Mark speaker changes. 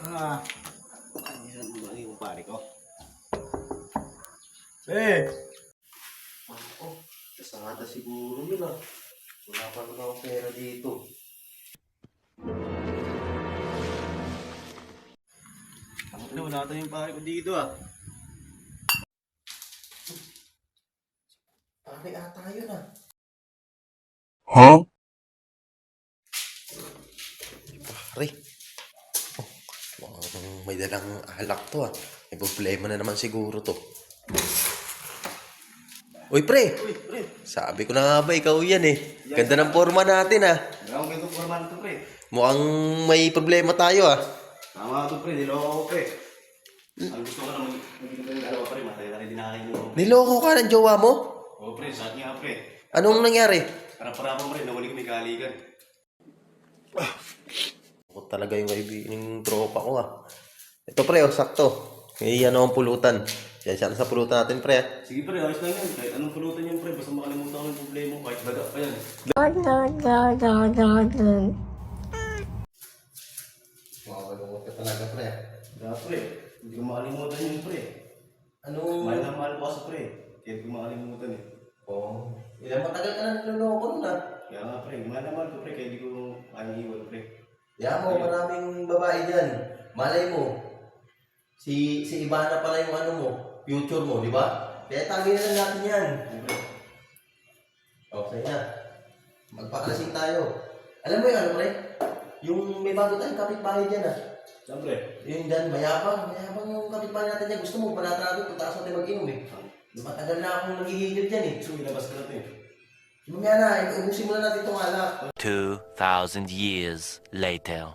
Speaker 1: Ah. Ano ba yung pare ko? Eh!
Speaker 2: Oh, kasada siguro yun ah. Wala pa naman akong pera dito.
Speaker 1: Ano, wala tayong pare ko dito ah.
Speaker 2: Pare ata yun ah.
Speaker 3: Huh?
Speaker 2: Pare. Mukhang may dalang alak to ah. May problema na naman siguro to. Uy pre!
Speaker 1: Uy, pre!
Speaker 2: Sabi ko na nga ba, ikaw yan eh. Ganda ng forma natin ah.
Speaker 1: Akong ganitong formal to pre.
Speaker 2: Mukhang may problema tayo ah.
Speaker 1: Tama to pre, niloko ko pre. Ang gusto ko naman, magiging kayong dalawa pre, matay na rin dinakain nyo.
Speaker 2: Niloko ka ng jowa mo?
Speaker 1: Oo pre, sa akin nga pre.
Speaker 2: Anong nangyari?
Speaker 1: Para-para mo pre, nawali ko may kaligan.
Speaker 2: Ako talaga yung kaibigan yung tropa ko ah. Ito pre, oh, sakto. May ano ang pulutan. Yan siya sa pulutan natin pre ah.
Speaker 1: Sige pre, ayos lang yan. Kahit anong pulutan yan pre, basta makalimutan ko yung problema mo, kahit baga pa yan.
Speaker 2: Makakalungkot ka talaga pre ah.
Speaker 1: Kaya pre, hindi ko makalimutan yun pre.
Speaker 2: Anong...
Speaker 1: Mahal na mahal ko kasi pre. Kaya hindi ko makalimutan eh.
Speaker 2: Oo. Ilan matagal ka na niloloko nun ah.
Speaker 1: Kaya nga pre, mahal na mahal ko pre, kaya hindi ko iwan pre.
Speaker 2: Kaya mo, maraming babae dyan. Malay mo, si si Ivana pala yung ano mo, future mo, di ba? Kaya tagay na lang natin yan. Okay na. Magpakalasing tayo. Alam mo yung ano, pre? Yung may bago tayong kapitbahay dyan ah.
Speaker 1: siyempre.
Speaker 2: Yung dyan, mayabang. Mayabang yung kapitbahay natin dyan. Gusto mo, panata natin, punta sa natin mag-inom eh. Matagal na akong naghihigil dyan eh.
Speaker 1: So, ilabas ka natin.
Speaker 2: Mamaya na, ubusin muna natin itong alak.
Speaker 4: 2,000 years later.